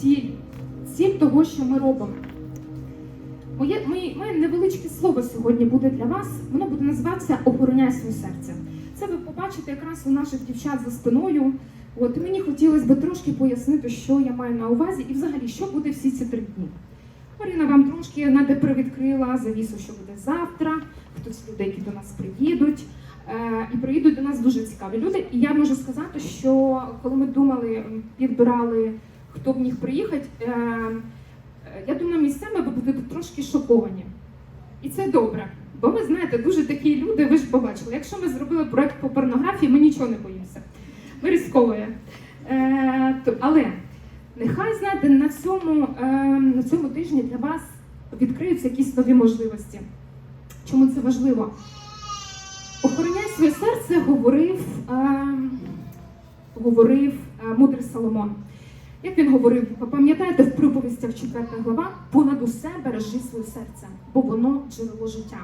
ціль, ціль того, що ми робимо. Моє, моє, моє невеличке слово сьогодні буде для вас. Воно буде називатися Охороняй своє серце. Це ви побачите якраз у наших дівчат за спиною. От мені хотілося б трошки пояснити, що я маю на увазі, і взагалі, що буде всі ці три дні. Марина вам трошки наде привідкрила завісу, що буде завтра, хтось людей, які до нас приїдуть. Е, і приїдуть до нас дуже цікаві люди. І я можу сказати, що коли ми думали, підбирали, хто б міг приїхати, е, я думаю, місцями ви будете трошки шоковані. І це добре. Бо ми знаєте, дуже такі люди, ви ж побачили. Якщо ми зробили проект по порнографії, ми нічого не боїмося. Ми ризиковуємо. Е, але нехай знаєте, на цьому, е, на цьому тижні для вас відкриються якісь нові можливості. Чому це важливо? Охороняй своє серце, говорив, говорив мудрий Соломон. Як він говорив, пам'ятаєте в приповістях 4 глава, понад усе бережи своє серце, бо воно джерело життя.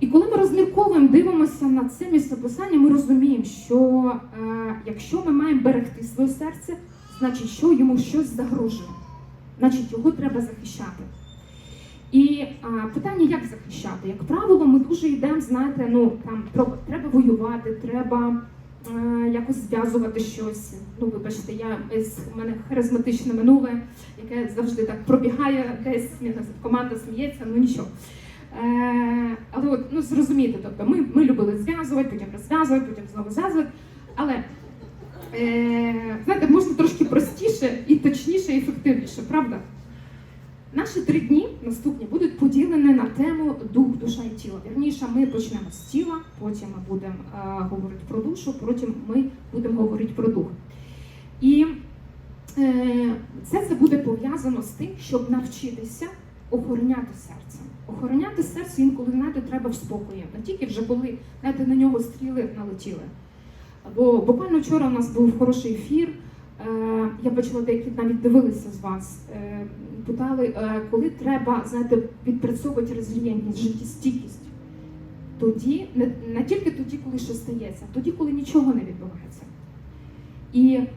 І коли ми розмірковуємо, дивимося на це місцеписання, ми розуміємо, що е, якщо ми маємо берегти своє серце, значить, що йому щось загрожує, значить його треба захищати. І а, питання, як захищати? Як правило, ми дуже йдемо, знаєте, ну там треба воювати, треба е, якось зв'язувати щось. Ну, вибачте, я з у мене харизматичне минуле, яке завжди так пробігає десь, команда сміється, ну нічого. Е, але от ну зрозуміти, тобто ми, ми любили зв'язувати, потім розв'язувати, потім знову зв'язувати. Але е, знаєте, можна трошки простіше і точніше, і ефективніше, правда? Наші три дні наступні будуть поділені на тему дух, душа і тіло. Вірніше, ми почнемо з тіла, потім ми будемо е, говорити про душу, потім ми будемо говорити про дух. І е, це, це буде пов'язано з тим, щоб навчитися охороняти серце. Охороняти серце інколи знаєте, треба в спокої. Не тільки вже коли знаєте, на нього стріли налетіли. Бо буквально вчора у нас був хороший ефір. Е, Я бачила, деякі навіть дивилися з вас. Е, Питали, е, коли треба знаєте, відпрацьовувати резильєнтність, життєстійкість. Тоді, не, не тільки тоді, коли щось стається, а тоді, коли нічого не відбувається. І е,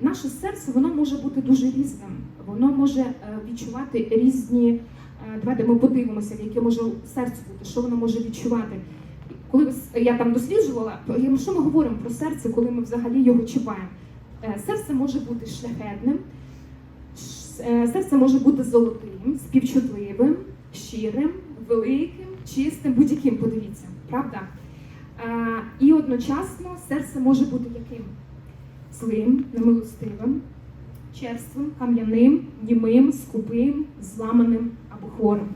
наше серце воно може бути дуже різним. Воно може відчувати різні. Давайте ми подивимося, яке може серце бути, що воно може відчувати. Коли я там досліджувала, що ми говоримо про серце, коли ми взагалі його чіпаємо? Е, Серце може бути шляхетним, е, серце може бути золотим, співчутливим, щирим, великим, чистим, будь-яким, подивіться, правда? Е, І одночасно серце може бути яким? Злим, немилостивим, черствим, кам'яним, німим, скупим, зламаним або хворим.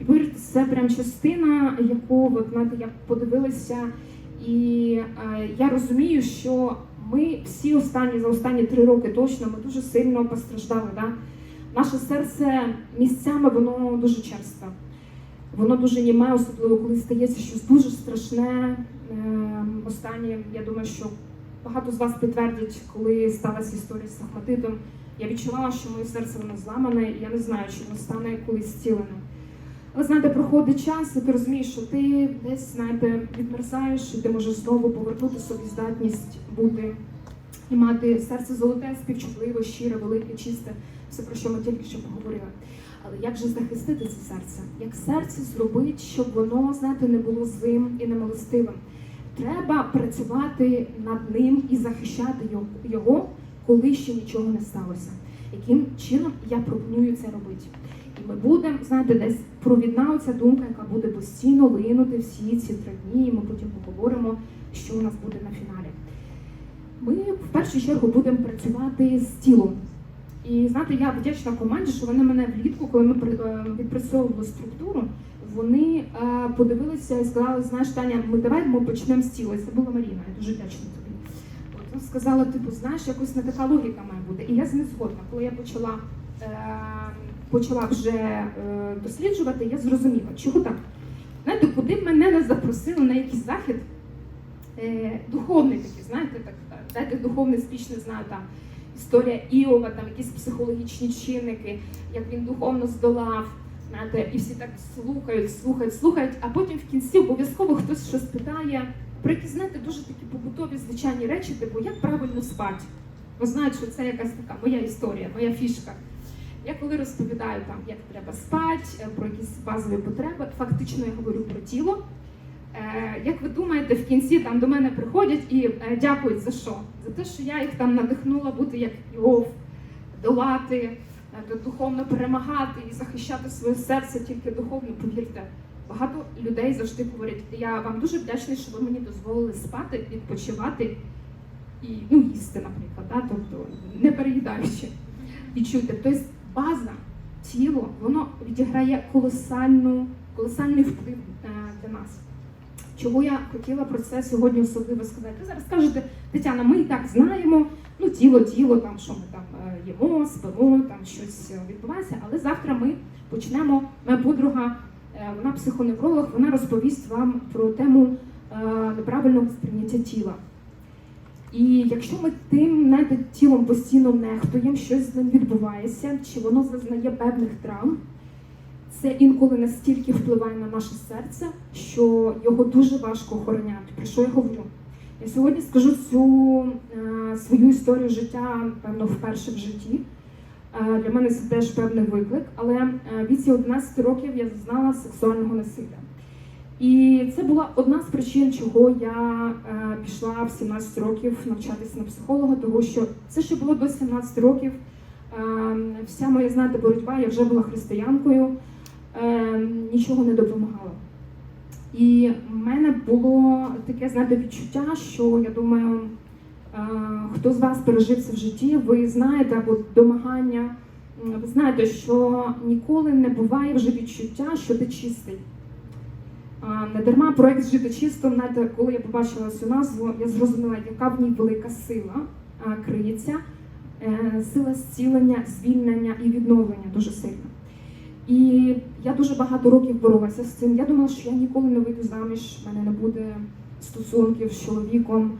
І повірте, це прям частина, яку от, знаєте, я подивилася, і е, я розумію, що ми всі останні за останні три роки точно ми дуже сильно постраждали. Да? Наше серце місцями воно дуже черстве. Воно дуже німе, особливо коли стається щось дуже страшне. Е, останнє, я думаю, що багато з вас підтвердять, коли сталася історія з Сахматитом. Я відчувала, що моє серце воно зламане, і я не знаю, чи воно стане колись зціленим. Але знаєте, проходить час, і ти розумієш, що ти десь знаєте, відмерзаєш, і ти можеш знову повернути собі здатність бути і мати серце золоте, співчутливе, щире, велике, чисте, все про що ми тільки що поговорили. Але як же захистити це серце? Як серце зробити, щоб воно, знаєте, не було злим і немилостивим? Треба працювати над ним і захищати його- коли ще нічого не сталося. Яким чином я пропоную це робити? І ми будемо, знаєте, десь провідна оця думка, яка буде постійно линути всі ці три дні, і ми потім поговоримо, що у нас буде на фіналі. Ми в першу чергу будемо працювати з тілом. І знаєте, я вдячна команді, що вони мене влітку, коли ми е, відпрацьовували структуру, вони е, подивилися і сказали, знаєш, Таня, ми давай ми почнемо з тіла. І це була Маріна, я дуже вдячна тобі. От вона сказала, типу, знаєш, якось не така логіка має бути. І я з ним згодна. Коли я почала, е, почала вже е, досліджувати, я зрозуміла, чого так. Знаєте, куди мене не запросили на якийсь захід, е, духовний такий, знаєте, так, дайте духовний спіч, не знаю, там історія Іова, там якісь психологічні чинники, як він духовно здолав. Знаєте, і всі так слухають, слухають, слухають, а потім в кінці обов'язково хтось щось питає про якісь, знаєте, дуже такі побутові звичайні речі, типу, як правильно спати. бо знають, що це якась така моя історія, моя фішка. Я коли розповідаю там, як треба спати, е, про якісь базові потреби, фактично я говорю про тіло. Е, Як ви думаєте, в кінці там до мене приходять і е, дякують за що? За те, що я їх там надихнула бути як Йов, долати, духовно перемагати і захищати своє серце тільки духовно, повірте. Багато людей завжди говорять, я вам дуже вдячний, що ви мені дозволили спати, відпочивати і ну, їсти, наприклад, да? тобто не переїдаючи. І чути. Тобто база, тіло, воно відіграє колосальну, колосальний вплив е, для нас. Чого я хотіла про це сьогодні особливо сказати? Ви зараз кажете, Тетяна, ми і так знаємо, ну тіло, тіло, там що ми там е, їмо, спимо, там щось е, відбувається. Але завтра ми почнемо. Моя подруга, вона психоневролог, вона розповість вам про тему неправильного сприйняття тіла. І якщо ми тим знаєте, тілом постійно нехтуємо, щось з ним відбувається, чи воно зазнає певних травм, це інколи настільки впливає на наше серце, що його дуже важко охороняти. Про що я говорю? Я сьогодні скажу цю е, свою історію життя, певно, вперше в житті. Е, для мене це теж певний виклик, але е, віці 11 років я зазнала сексуального насилля. І це була одна з причин, чого я е, пішла в 17 років навчатися на психолога, тому що це, що було до 17 років, е, вся моя знаєте, боротьба, я вже була християнкою, е, нічого не допомагало. І в мене було таке знаєте, відчуття, що я думаю, е, хто з вас пережив це в житті, ви знаєте, або домагання, ви знаєте, що ніколи не буває вже відчуття, що ти чистий. Не дарма проект жити чисто. Знаєте, коли я побачила цю назву, я зрозуміла, яка в ній велика сила криється, Е, сила зцілення, звільнення і відновлення дуже сильна. І я дуже багато років боролася з цим. Я думала, що я ніколи не вийду заміж, в мене не буде стосунків з чоловіком.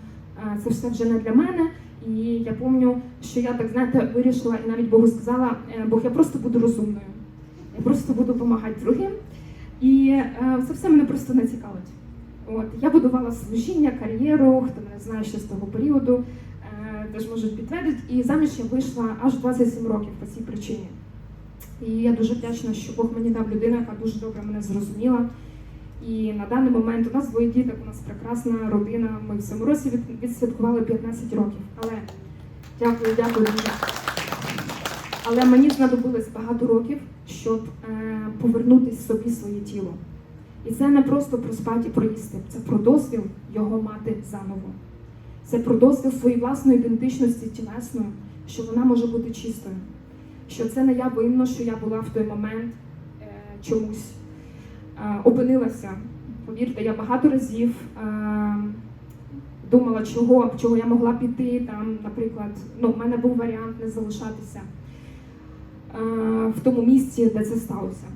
Це все вже не для мене. І я пам'ятаю, що я так знаєте вирішила і навіть Богу сказала, «Е, Бог, я просто буду розумною. Я просто буду допомагати другим. І е, це все мене просто не цікавить. От я будувала служіння, кар'єру, хто мене знає ще з того періоду, е, теж можуть підтвердити. І заміж я вийшла аж 27 років по цій причині. І я дуже вдячна, що Бог мені дав людину, яка дуже добре мене зрозуміла. І на даний момент у нас двоє діток, у нас прекрасна родина. Ми в цьому році відсвяткували 15 років. Але дякую, дякую дуже. Але мені знадобилось багато років, щоб е, повернути собі своє тіло. І це не просто про спати і про їсти, це про дозвіл його мати заново. Це про дозвіл своєї власної ідентичності тілесної, що вона може бути чистою. Що це не я винна, що я була в той момент е, чомусь е, опинилася. Повірте, я багато разів е, думала, чого, чого я могла піти. Там, наприклад, ну, в мене був варіант не залишатися в тому місці, де це сталося.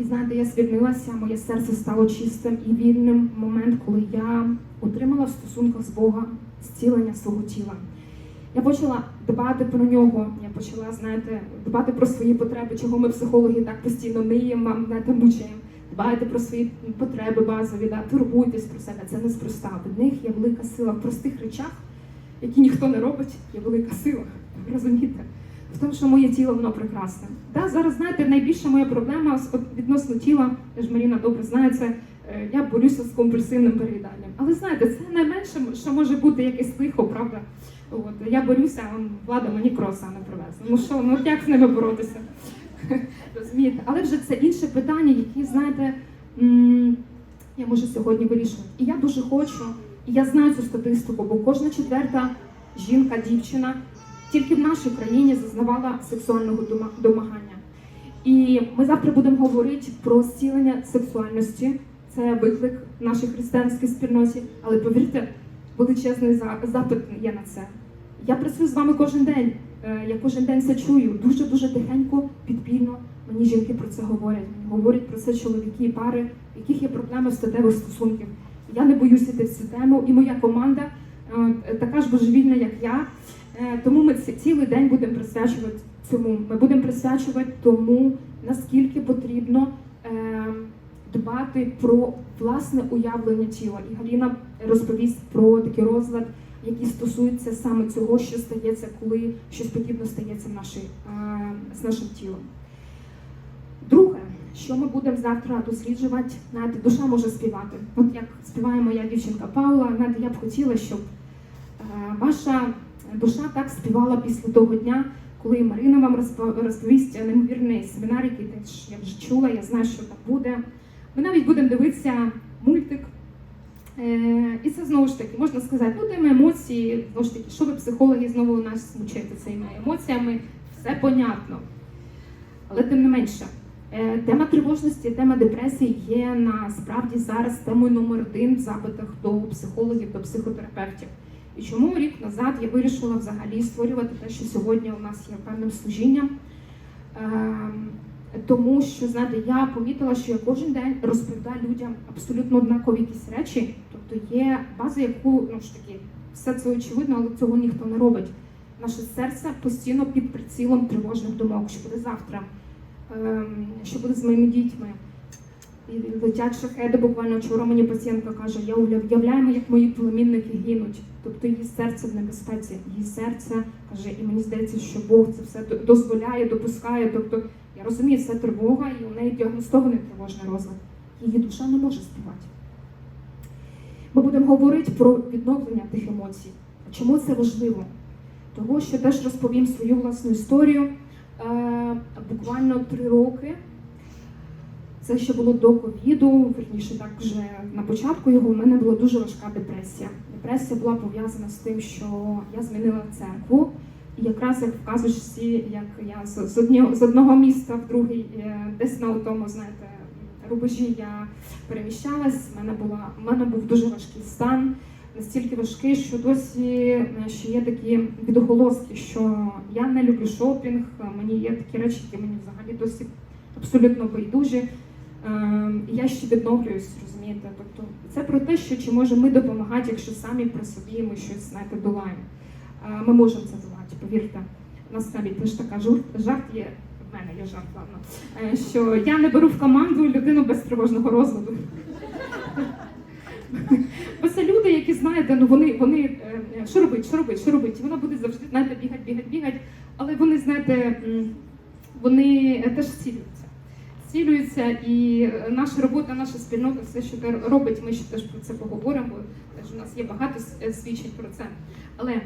І знаєте, я звільнилася, моє серце стало чистим і вільним в момент, коли я отримала в стосунках з Бога зцілення свого тіла. Я почала дбати про нього, я почала, знаєте, дбати про свої потреби, чого ми психологи так постійно ниємо, вам знаєте, мучаємо. Дбайте про свої потреби базові, да, турбуйтесь про себе. Це неспроста. В них є велика сила в простих речах, які ніхто не робить, є велика сила. Розумієте? В тому, що моє тіло воно прекрасне. Да, зараз, знаєте, найбільша моя проблема відносно тіла, ж Маріна добре знає це, е, я борюся з компульсивним переїданням. Але знаєте, це найменше, що може бути якесь лихо, правда? От, я борюся, а влада мені кроса не привезла. Ну що, ну як з ними боротися? Розумієте? Але вже це інше питання, які, знаєте, я можу сьогодні вирішувати. І я дуже хочу, і я знаю цю статистику, бо кожна четверта жінка, дівчина тільки в нашій країні зазнавала сексуального домагання. І ми завтра будемо говорити про зцілення сексуальності. Це виклик в нашій християнській спільноті. Але повірте, величезний запит є на це. Я працюю з вами кожен день. Е, Я кожен день це чую. Дуже дуже тихенько, підпільно. Мені жінки про це говорять. Говорять про це чоловіки і пари, в яких є проблеми статевих стосунків. Я не боюся йти в цю тему, і моя команда е, така ж божевільна, як я. Е, Тому ми цілий день будемо присвячувати цьому. Ми будемо присвячувати тому, наскільки потрібно е, дбати про власне уявлення тіла. І Галіна розповість про такий розлад які стосуються саме цього, що стається, коли щось подібне стається в нашій, е, з нашим тілом. Друге, що ми будемо завтра досліджувати, знаєте, душа може співати. От як співає моя дівчинка Паула, знаєте, я б хотіла, щоб ваша душа так співала після того дня, коли Марина вам розпо- розповість неймовірний семінар, який теж я вже чула, я знаю, що там буде. Ми навіть будемо дивитися мультик. Е, і це знову ж таки можна сказати, ну теми емоції, знову ж таки, що ви психологи знову у нас мучаєте цими емоціями, все понятно. Але тим не менше, е, тема тривожності, тема депресії є насправді зараз темою номер один в запитах до психологів, до психотерапевтів. І чому рік назад я вирішила взагалі створювати те, що сьогодні у нас є певним служінням. Ем, Тому що, знаєте, я помітила, що я кожен день розповідаю людям абсолютно однакові якісь речі. Тобто є база, яку ну ж таки, все це очевидно, але цього ніхто не робить. Наше серце постійно під прицілом тривожних думок, що буде завтра, ем, що буде з моїми дітьми. Летять шахеди. Буквально вчора мені пацієнтка каже, я уявляємо, як мої племінники гинуть. Тобто її серце в небезпеці, її серце каже, і мені здається, що Бог це все дозволяє, допускає. Тобто я розумію, це тривога, і у неї діагностований тривожний розлад. Її душа не може співати. Ми будемо говорити про відновлення тих емоцій. Чому це важливо? Того, що теж розповім свою власну історію. Е, буквально три роки. Це ще було до ковіду, верніше так вже на початку його у мене була дуже важка депресія. Депресія була пов'язана з тим, що я змінила церкву, і якраз як в казочці, як я з, одні- з одного міста в другий, е, десь на тому, знаєте, рубежі я переміщалась. У мене була у мене був дуже важкий стан, настільки важкий, що досі е, ще є такі відголоски, що я не люблю шопінг. Мені є такі речі, які мені взагалі досі абсолютно байдужі. Ем, я ще відновлююсь, розумієте? Тобто це про те, що чи можемо ми допомагати, якщо самі при собі ми щось знаєте, долаємо. Е, Ми можемо це долати, повірте. У нас навіть теж така жарт є. В мене є жарт, ладно. Е, Що я не беру в команду людину без тривожного розладу. Бо це люди, які знаєте, ну вони, вони е, що робить, що робить, що робить. Вона буде завжди знаєте, бігати, бігати, бігати. Але вони, знаєте, вони теж зцілюються. Зцілюються, і е, наша робота, наша спільнота, все, що робить, ми ще теж про це поговоримо. Теж у нас є багато е, свідчень про це. Але е,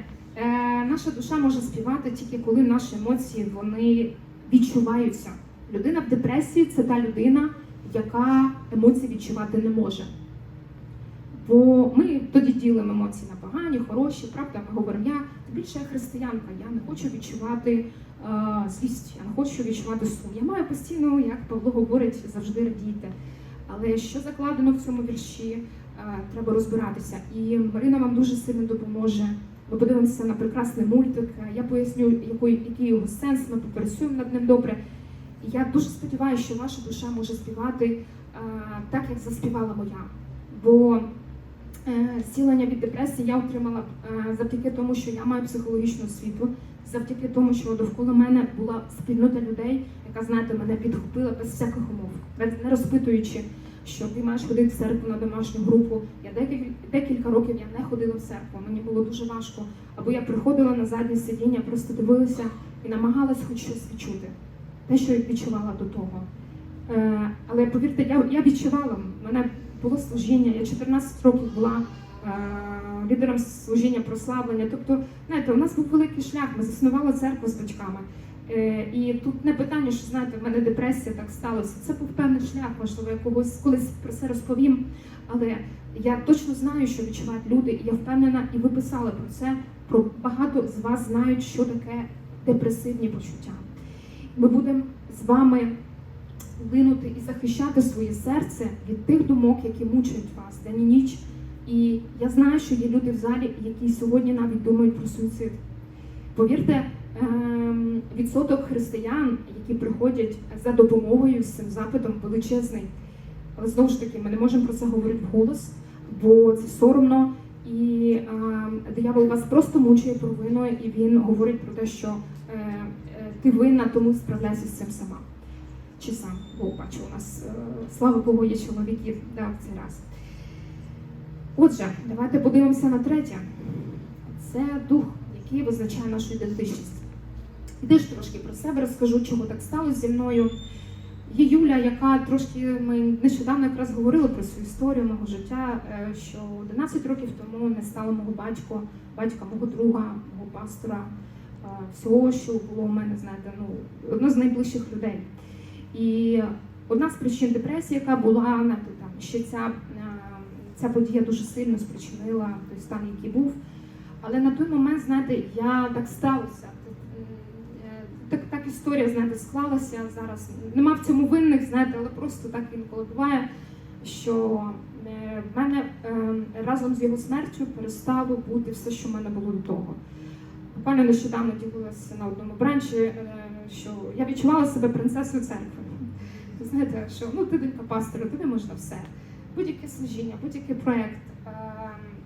наша душа може співати тільки коли наші емоції вони відчуваються. Людина в депресії це та людина, яка емоції відчувати не може. Бо ми тоді ділимо емоції на погані, хороші, правда, ми говоримо, я більше я християнка, я не хочу відчувати злість, я не хочу відчувати сум. Я маю постійно, як Павло говорить, завжди радіти. Але що закладено в цьому вірші, е, треба розбиратися. І Марина вам дуже сильно допоможе. Ми подивимося на прекрасний мультик. Я поясню, який, який його сенс, ми попрацюємо над ним добре. І я дуже сподіваюся, що ваша душа може співати е, так, як заспівала моя. Бо е, зцілення від депресії я отримала завдяки тому, що я маю психологічну освіту, завдяки тому, що довкола мене була спільнота людей, яка, знаєте, мене підхопила без всяких умов, не розпитуючи, що ти маєш ходити в церкву на домашню групу. Я декілька, декілька років я не ходила в церкву, мені було дуже важко. Або я приходила на заднє сидіння, просто дивилася і намагалась хоч щось відчути, те, що я відчувала до того. Е, але повірте, я, я відчувала, мене було служіння, я 14 років була лідером служіння прославлення. Тобто, знаєте, у нас був великий шлях, ми заснували церкву з батьками. Е, і тут не питання, що знаєте, в мене депресія так сталося. Це був певний шлях, можливо, я когось колись про це розповім. Але я точно знаю, що відчувають люди, і я впевнена, і ви писали про це. Про багато з вас знають, що таке депресивні почуття. Ми будемо з вами линути і захищати своє серце від тих думок, які мучають вас день і ніч. І я знаю, що є люди в залі, які сьогодні навіть думають про суїцид. Повірте, ем, відсоток християн, які приходять за допомогою з цим запитом, величезний. Але знову ж таки, ми не можемо про це говорити вголос, бо це соромно. І ем, диявол вас просто мучує провиною, і він говорить про те, що е, е, ти винна, тому справляйся з цим сама. Чи сам, бо бачу, у нас, е, слава Богу, є чоловіки да, в цей раз. Отже, давайте подивимося на третє. це дух, який визначає нашу ідентичність. І теж трошки про себе розкажу, чого так сталося зі мною. Є Юля, яка трошки ми нещодавно якраз говорили про свою історію мого життя, е, що 11 років тому не стало мого батька, батька мого друга, мого пастора, е, всього, що було у мене, знаєте, ну одно з найближчих людей. І одна з причин депресії, яка була, знаєте, там ще ця, ця подія дуже сильно спричинила той стан, який був. Але на той момент, знаєте, я так сталося. Е, Так, так історія, знаєте, склалася зараз. Нема в цьому винних, знаєте, але просто так інколи буває, що е, в мене е, разом з його смертю перестало бути все, що в мене було до того. Буквально нещодавно ділилася на одному бранчі, е, що я відчувала себе принцесою церкви. Знаєте, що ну ти донька пастора, тобі можна все. Будь-яке служіння, будь-який проєкт. Е,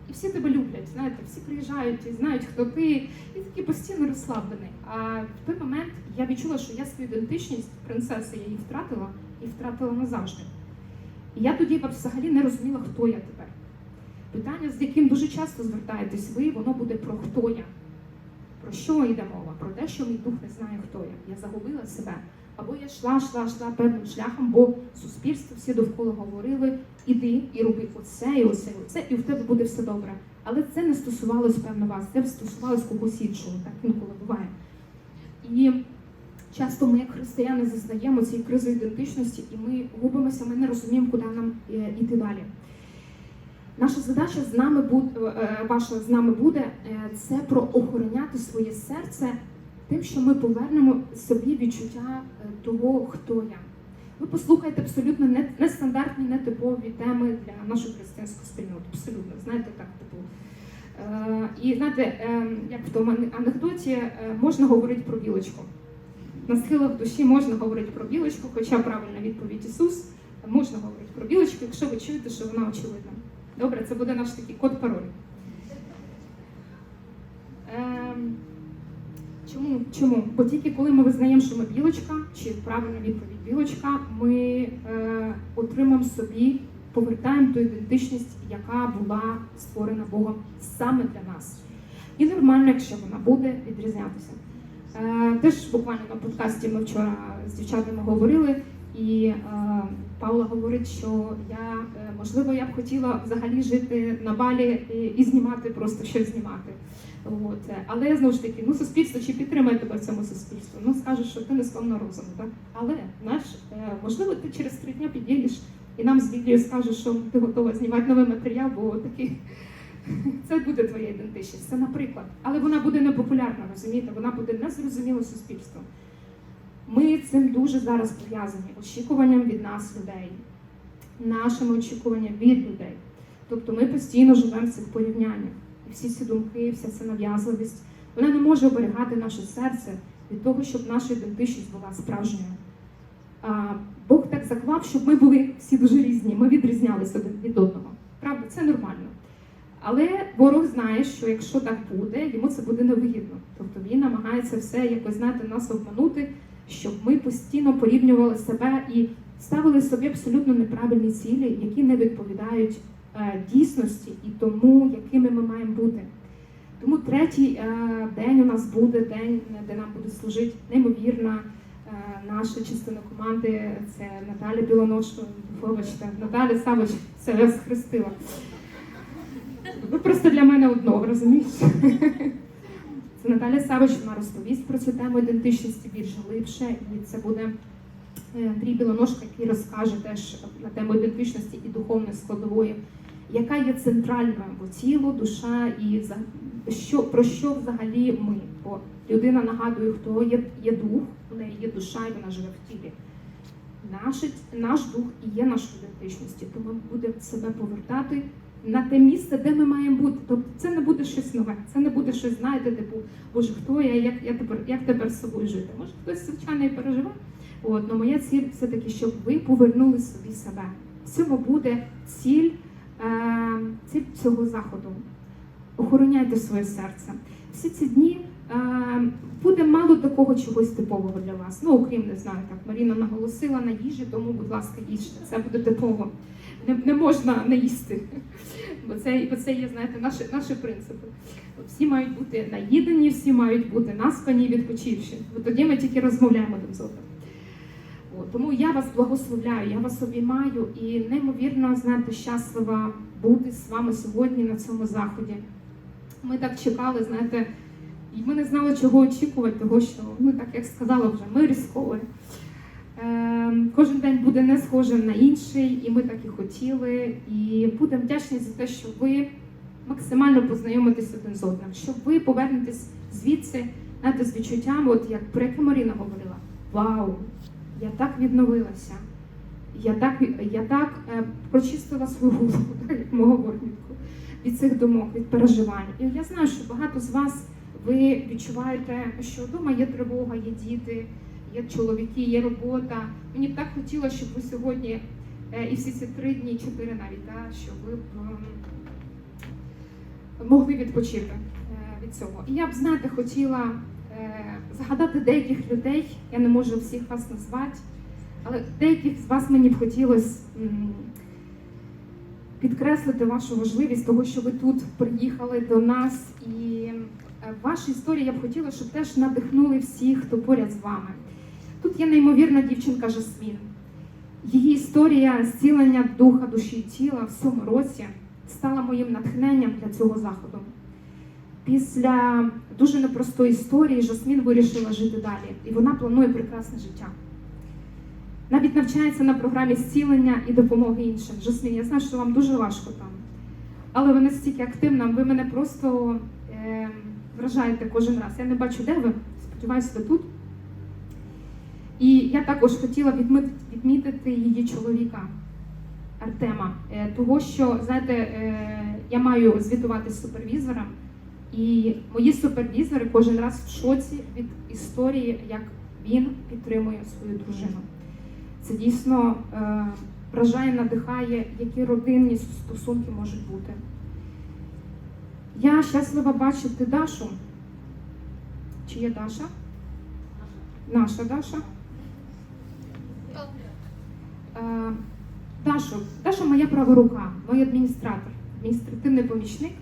і всі тебе люблять, знаєте, всі приїжджають і знають, хто ти, і такий постійно розслаблений. А в той момент я відчула, що я свою ідентичність принцеси я її втратила і втратила назавжди. І я тоді взагалі не розуміла, хто я тепер. Питання, з яким дуже часто звертаєтесь ви, воно буде про хто я. Про що йде мова? Про те, що мій дух не знає, хто я. Я загубила себе. Або я йшла, йшла, йшла певним шляхом, бо суспільство всі довкола говорили, іди і роби оце, і оце, і оце, і в тебе буде все добре. Але це не стосувалось певно вас, це стосувалось когось іншого, так інколи буває. І часто ми, як християни, зазнаємо цієї кризи ідентичності, і ми губимося, ми не розуміємо, куди нам е, іти далі. Наша задача з нами буде, е, ваша з нами буде е, це про охороняти своє серце тим, що ми повернемо собі відчуття е, того, хто я. Ви послухайте абсолютно не- нестандартні, нетипові теми для нашої християнської спільноти. Абсолютно, знаєте, так, типу. Е, і знаєте, е, як в тому анекдоті, можна говорити про білочку. На схилах душі можна говорити про білочку, хоча правильна відповідь Ісус, можна говорити про білочку, якщо ви чуєте, що вона очевидна. Добре, це буде наш такий код пароль. Чому? Чому? Бо тільки коли ми визнаємо, що ми білочка, чи правильна відповідь білочка, ми е, отримаємо собі, повертаємо ту ідентичність, яка була створена Богом саме для нас. І нормально, якщо вона буде відрізнятися. Е, теж буквально на подкасті ми вчора з дівчатами говорили, і е, Павла говорить, що я, е, можливо, я б хотіла взагалі жити на балі і, і знімати просто щось знімати. От. Але знову ж таки, ну суспільство чи підтримає тебе в цьому суспільстві? Ну скаже, що ти не сповна розуму, так? Але знаєш, е, можливо, ти через три дні підійдеш і нам з Лілією скажеш, що ти готова знімати новий матеріал, бо такий. Це буде твоя ідентичність, це наприклад. Але вона буде непопулярна, розумієте? Вона буде незрозуміла суспільством. Ми цим дуже зараз пов'язані очікуванням від нас людей, нашими очікуванням від людей. Тобто ми постійно живемо в цих порівняннях. І всі ці думки, вся ця нав'язливість, вона не може оберігати наше серце від того, щоб наша ідентичність була справжньою. Бог так заклав, щоб ми були всі дуже різні, ми відрізнялися один від одного. Правда, це нормально. Але ворог знає, що якщо так буде, йому це буде невигідно. Тобто він намагається все якось знаєте, нас обманути, щоб ми постійно порівнювали себе і ставили собі абсолютно неправильні цілі, які не відповідають е, дійсності і тому, якими ми маємо бути. Тому третій е, день у нас буде день, де нам буде служити неймовірна е, наша частина команди. Це Наталя вибачте, Наталя Савич, це схрестила. Ви просто для мене одного, розумієш? Наталя Савич, вона розповість про цю тему ідентичності більш глибше, і це буде е, Андрій Білоножка, який розкаже теж на тему ідентичності і духовної складової, яка є центральною, бо тіло, душа і що, про що взагалі ми. Бо людина нагадує, хто є, є дух, у неї є душа, і вона живе в тілі. Наш, наш дух і є нашою ідентичністю, тому ми будемо себе повертати на те місце, де ми маємо бути. Тобто це не буде щось нове, це не буде щось, знаєте, типу, боже, хто я, як я тепер, як тепер з собою жити. Може, хтось звичайно і переживе. От, але моя ціль все таки, щоб ви повернули собі себе. В цьому буде ціль, е, ціль цього заходу. Охороняйте своє серце. Всі ці дні е, буде мало такого чогось типового для вас. Ну, окрім не знаю, так Маріна наголосила на їжі, тому, будь ласка, їжте. Це буде типово. Не, не можна не їсти. Бо це, бо це є, знаєте, наші, наші принципи. Всі мають бути наїдені, всі мають бути наспані і відпочивші. Бо тоді ми тільки розмовляємо один з. Тому я вас благословляю, я вас обіймаю і неймовірно знаєте, щаслива бути з вами сьогодні на цьому заході. Ми так чекали, знаєте, і ми не знали, чого очікувати, того що ми, так як сказала вже, ми ризикові. Е, кожен день буде не схожим на інший, і ми так і хотіли. І будемо вдячні за те, що ви максимально познайомитесь один з одним, що ви повернетесь звідси, знаєте, з відчуттями, от як про яке Маріна говорила: Вау! Я так відновилася. Я так, я так е, прочистила свою голову, як ми говоримо, від цих думок, від переживань. І я знаю, що багато з вас ви відчуваєте, що вдома є тривога, є діти, є чоловіки, є робота. Мені б так хотілося, щоб ви сьогодні е, і всі ці три дні, чотири навіть, да, щоб ви б могли відпочити е, від цього. І я б, знаєте, хотіла е, згадати деяких людей, я не можу всіх вас назвати, але деяких з вас мені б хотілося підкреслити вашу важливість того, що ви тут приїхали до нас. І ваші історії я б хотіла, щоб теж надихнули всіх, хто поряд з вами. Тут є неймовірна дівчинка Жасмін. Її історія зцілення духа, душі і тіла в цьому році стала моїм натхненням для цього заходу. Після дуже непростої історії Жасмін вирішила жити далі, і вона планує прекрасне життя. Навіть навчається на програмі зцілення і допомоги іншим. Жасмін, я знаю, що вам дуже важко там, але ви настільки активна, ви мене просто е, вражаєте кожен раз. Я не бачу, де ви. Сподіваюся, ви тут. І я також хотіла відмітити, її чоловіка Артема, е, того, що знаєте, е, я маю звітувати з супервізором, і мої супервізори кожен раз в шоці від історії, як він підтримує свою дружину. Це дійсно е, вражає, надихає, які родинні стосунки можуть бути. Я щаслива бачити Дашу. Чи є Даша? Наша Даша. Е, Дашу, Даша моя права рука, мій адміністратор, адміністративний помічник,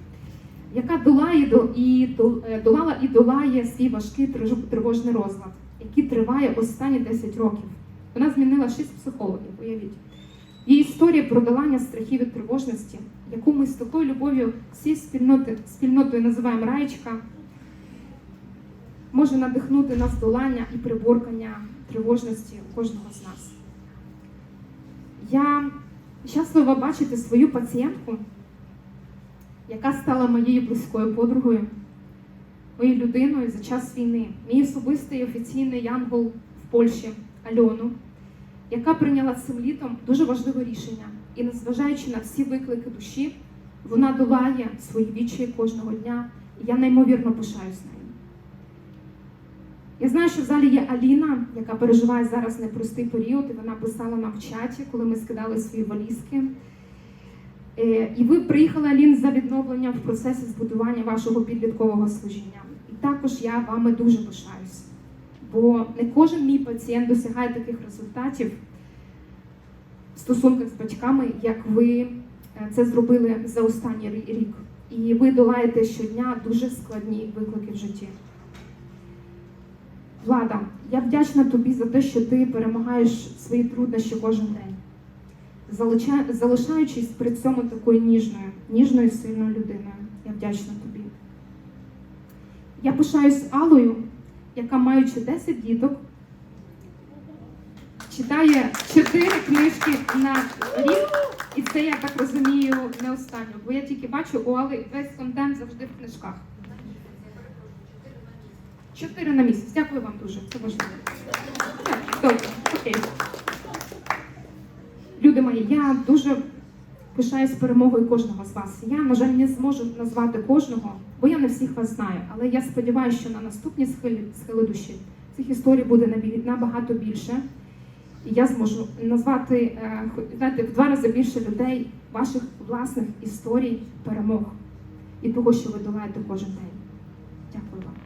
яка долає до- і е, долала і долає свій важкий тривожний розлад, який триває останні 10 років. Вона змінила 6 психологів, уявіть. Її історія про долання страхів і тривожності, яку ми з такою любов'ю всі спільноти, спільнотою називаємо раєчка, може надихнути нас долання і приборкання тривожності у кожного з нас. Я щаслива бачити свою пацієнтку, яка стала моєю близькою подругою, моєю людиною за час війни, мій особистий офіційний янгол в Польщі Альону, яка прийняла цим літом дуже важливе рішення. І, незважаючи на всі виклики душі, вона долає свої відчаї кожного дня. І я неймовірно пишаюсь нею. Я знаю, що в залі є Аліна, яка переживає зараз непростий період, і вона писала нам в чаті, коли ми скидали свої валізки. Е, І ви приїхали, Алін, за відновлення в процесі збудування вашого підліткового служіння. І також я вами дуже пишаюсь, бо не кожен мій пацієнт досягає таких результатів в стосунках з батьками, як ви е, це зробили за останній рік. І ви долаєте щодня дуже складні виклики в житті. Влада, я вдячна тобі за те, що ти перемагаєш свої труднощі кожен день, залишаючись при цьому такою ніжною, ніжною сильною людиною. Я вдячна тобі. Я пишаюсь Алою, яка, маючи 10 діток, читає 4 книжки на рік, і це, я так розумію, не останню. Бо я тільки бачу у Али весь контент завжди в книжках. Чотири на місяць. Дякую вам дуже. Це важливо. Люди мої, я дуже пишаюсь перемогою кожного з вас. Я, на жаль, не зможу назвати кожного, бо я не всіх вас знаю. Але я сподіваюся, що на наступній схилі, схили душі цих історій буде набагато більше. І я зможу назвати е, знаєте, в два рази більше людей ваших власних історій, перемог і того, що ви долаєте кожен день. Дякую вам.